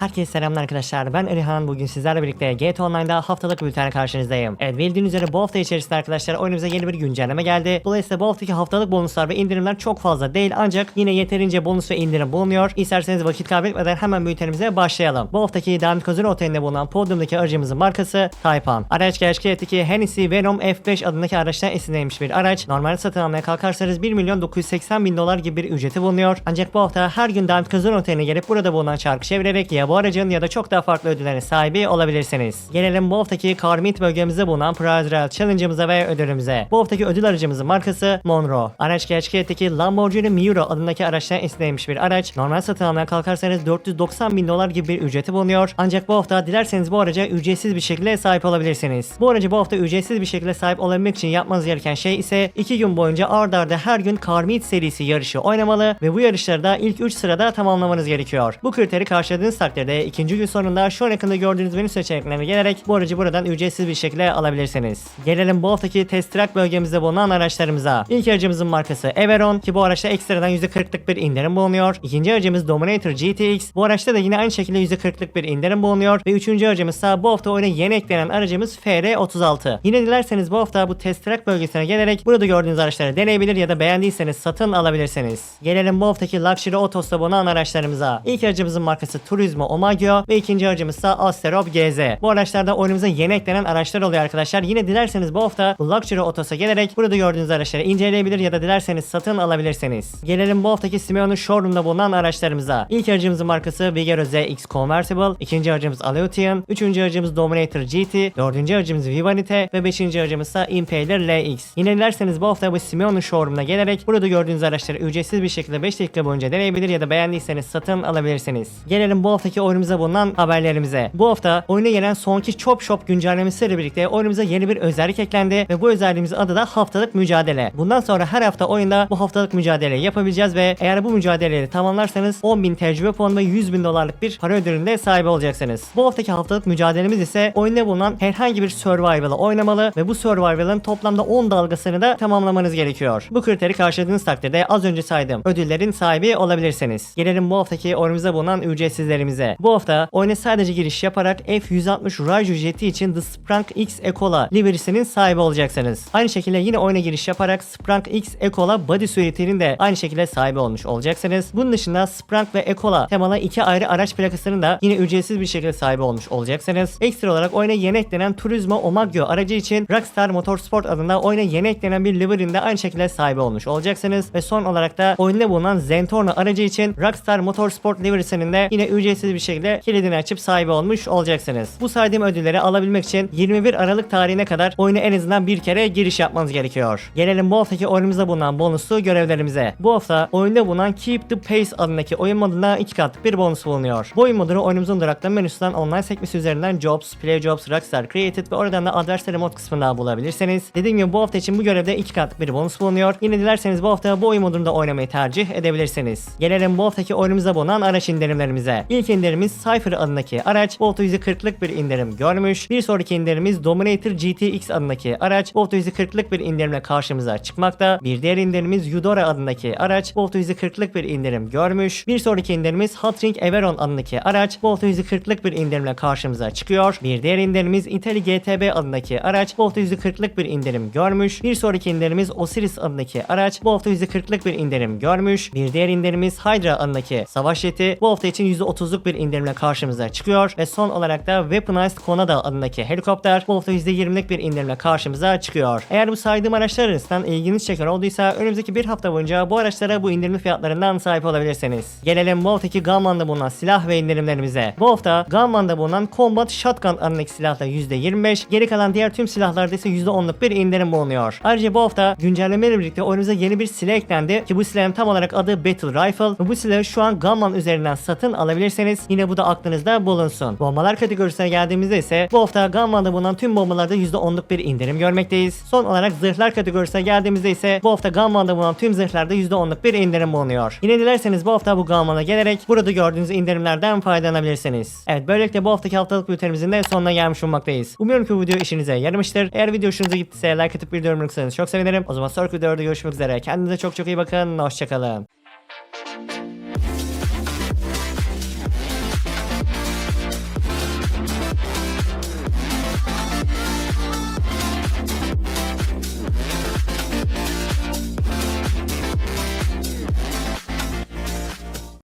Herkese selamlar arkadaşlar. Ben Erihan. Bugün sizlerle birlikte GTA Online'da haftalık bültenle karşınızdayım. Evet bildiğiniz üzere bu hafta içerisinde arkadaşlar oyunumuza yeni bir güncelleme geldi. Dolayısıyla bu haftaki haftalık bonuslar ve indirimler çok fazla değil ancak yine yeterince bonus ve indirim bulunuyor. İsterseniz vakit kaybetmeden hemen bültenimize başlayalım. Bu haftaki Diamond Casino Oteli'nde bulunan podyumdaki aracımızın markası Taypan. Araç gerçekteki Hennessy Venom F5 adındaki araçtan esinlenmiş bir araç. Normalde satın almaya kalkarsanız 1 milyon 980 bin dolar gibi bir ücreti bulunuyor. Ancak bu hafta her gün Diamond Casino Oteli'ne gelip burada bulunan çarkı çevirerek ya bu aracın ya da çok daha farklı ödüllerin sahibi olabilirsiniz. Gelelim bu haftaki Carmit bölgemizde bulunan Prize Rail Challenge'ımıza ve ödülümüze. Bu haftaki ödül aracımızın markası Monroe. Araç gerçekteki Lamborghini Miura adındaki araçtan esinlenmiş bir araç. Normal satın almaya kalkarsanız 490 bin dolar gibi bir ücreti bulunuyor. Ancak bu hafta dilerseniz bu araca ücretsiz bir şekilde sahip olabilirsiniz. Bu aracı bu hafta ücretsiz bir şekilde sahip olabilmek için yapmanız gereken şey ise 2 gün boyunca ard arda her gün Carmit serisi yarışı oynamalı ve bu yarışlarda ilk 3 sırada tamamlamanız gerekiyor. Bu kriteri karşıladığınız takdirde ikinci gün sonunda şu an ekranda gördüğünüz menü seçeneklerine gelerek bu aracı buradan ücretsiz bir şekilde alabilirsiniz. Gelelim bu haftaki test track bölgemizde bulunan araçlarımıza. İlk aracımızın markası Everon ki bu araçta ekstradan %40'lık bir indirim bulunuyor. İkinci aracımız Dominator GTX. Bu araçta da yine aynı şekilde %40'lık bir indirim bulunuyor. Ve üçüncü aracımız ise bu hafta oyuna yeni eklenen aracımız FR36. Yine dilerseniz bu hafta bu test track bölgesine gelerek burada gördüğünüz araçları deneyebilir ya da beğendiyseniz satın alabilirsiniz. Gelelim bu haftaki Luxury Autos'ta bulunan araçlarımıza. İlk aracımızın markası Turismo Omagio ve ikinci aracımız ise Asterop GZ. Bu araçlarda oyunumuza yeni eklenen araçlar oluyor arkadaşlar. Yine dilerseniz bu hafta Luxury Autos'a gelerek burada gördüğünüz araçları inceleyebilir ya da dilerseniz satın alabilirsiniz. Gelelim bu haftaki Simeon'un showroom'da bulunan araçlarımıza. İlk aracımızın markası Vigero ZX Convertible, ikinci aracımız Aleutian, üçüncü aracımız Dominator GT, dördüncü aracımız Vivanite ve beşinci aracımız ise Impaler LX. Yine dilerseniz bu hafta bu Simeon'un showroom'una gelerek burada gördüğünüz araçları ücretsiz bir şekilde 5 dakika boyunca deneyebilir ya da beğendiyseniz satın alabilirsiniz. Gelelim bu haftaki oyunumuza bulunan haberlerimize. Bu hafta oyuna gelen sonki Chop Shop güncellemesiyle birlikte oyunumuza yeni bir özellik eklendi ve bu özelliğimizin adı da haftalık mücadele. Bundan sonra her hafta oyunda bu haftalık mücadeleyi yapabileceğiz ve eğer bu mücadeleleri tamamlarsanız 10.000 tecrübe puanı ve 100.000 dolarlık bir para ödülünde sahibi olacaksınız. Bu haftaki haftalık mücadelemiz ise oyunda bulunan herhangi bir survival'ı oynamalı ve bu survival'ın toplamda 10 dalgasını da tamamlamanız gerekiyor. Bu kriteri karşıladığınız takdirde az önce saydığım ödüllerin sahibi olabilirsiniz. Gelelim bu haftaki oyunumuzda bulunan ücretsizlerimize. Bu hafta oyuna sadece giriş yaparak F160 Raju jeti için The Sprunk X Ecola livery'sinin sahibi olacaksınız. Aynı şekilde yine oyuna giriş yaparak Sprunk X Ecola body suite'inin de aynı şekilde sahibi olmuş olacaksınız. Bunun dışında Sprunk ve Ecola temalı iki ayrı araç plakasının da yine ücretsiz bir şekilde sahibi olmuş olacaksınız. Ekstra olarak oyuna yeni eklenen Turismo Omagio aracı için Rockstar Motorsport adında oyuna yeni eklenen bir livery'nin de aynı şekilde sahibi olmuş olacaksınız. Ve son olarak da oyunda bulunan Zentorno aracı için Rockstar Motorsport livery'sinin de yine ücretsiz bir şekilde kilidini açıp sahibi olmuş olacaksınız. Bu saydığım ödülleri alabilmek için 21 Aralık tarihine kadar oyuna en azından bir kere giriş yapmanız gerekiyor. Gelelim bu haftaki oyunumuzda bulunan bonuslu görevlerimize. Bu hafta oyunda bulunan Keep the Pace adındaki oyun modunda 2 katlık bir bonus bulunuyor. Bu oyun modunu oyunumuzun duraklama menüsünden online sekmesi üzerinden Jobs, Play Jobs, Rockstar Created ve oradan da Adversary mod kısmında bulabilirsiniz. Dediğim gibi bu hafta için bu görevde 2 katlık bir bonus bulunuyor. Yine dilerseniz bu hafta bu oyun modunda oynamayı tercih edebilirsiniz. Gelelim bu haftaki oyunumuza bulunan araç indirimlerimize. İlk indirimimiz Cypher adındaki araç hafta %40'lık bir indirim görmüş. Bir sonraki indirimimiz Dominator GTX adındaki araç hafta %40'lık bir indirimle karşımıza çıkmakta. Bir diğer indirimimiz Eudora adındaki araç hafta %40'lık bir indirim görmüş. Bir sonraki indirimimiz Hotring Everon adındaki araç hafta %40'lık bir indirimle karşımıza çıkıyor. Bir diğer indirimimiz Italy GTB adındaki araç hafta %40'lık bir indirim görmüş. Bir sonraki indirimimiz Osiris adındaki araç hafta %40'lık bir indirim görmüş. Bir diğer indirimimiz Hydra adındaki savaş jeti hafta için %30'luk bir indirimle karşımıza çıkıyor. Ve son olarak da Weaponized Konada adındaki helikopter bu hafta %20'lik bir indirimle karşımıza çıkıyor. Eğer bu saydığım araçlar arasından ilginiz çeken olduysa önümüzdeki bir hafta boyunca bu araçlara bu indirimli fiyatlarından sahip olabilirsiniz. Gelelim bu haftaki Gunman'da bulunan silah ve indirimlerimize. Bu hafta Gunman'da bulunan Combat Shotgun adındaki silahla %25, geri kalan diğer tüm silahlarda ise %10'luk bir indirim bulunuyor. Ayrıca bu hafta güncellemeyle birlikte oyunumuza yeni bir silah eklendi ki bu silahın tam olarak adı Battle Rifle bu silahı şu an Gunman üzerinden satın alabilirsiniz. Yine bu da aklınızda bulunsun. Bombalar kategorisine geldiğimizde ise bu hafta Gunman'da bulunan tüm bombalarda %10'luk bir indirim görmekteyiz. Son olarak zırhlar kategorisine geldiğimizde ise bu hafta Gunman'da bulunan tüm zırhlarda %10'luk bir indirim bulunuyor. Yine dilerseniz bu hafta bu Gunman'a gelerek burada gördüğünüz indirimlerden faydalanabilirsiniz. Evet böylelikle bu haftaki haftalık bültenimizin de sonuna gelmiş bulunmaktayız. Umuyorum ki bu video işinize yaramıştır. Eğer video hoşunuza gittiyse like atıp bir yorum bırakırsanız çok sevinirim. O zaman sonraki videoda görüşmek üzere. Kendinize çok çok iyi bakın. Hoşçakalın.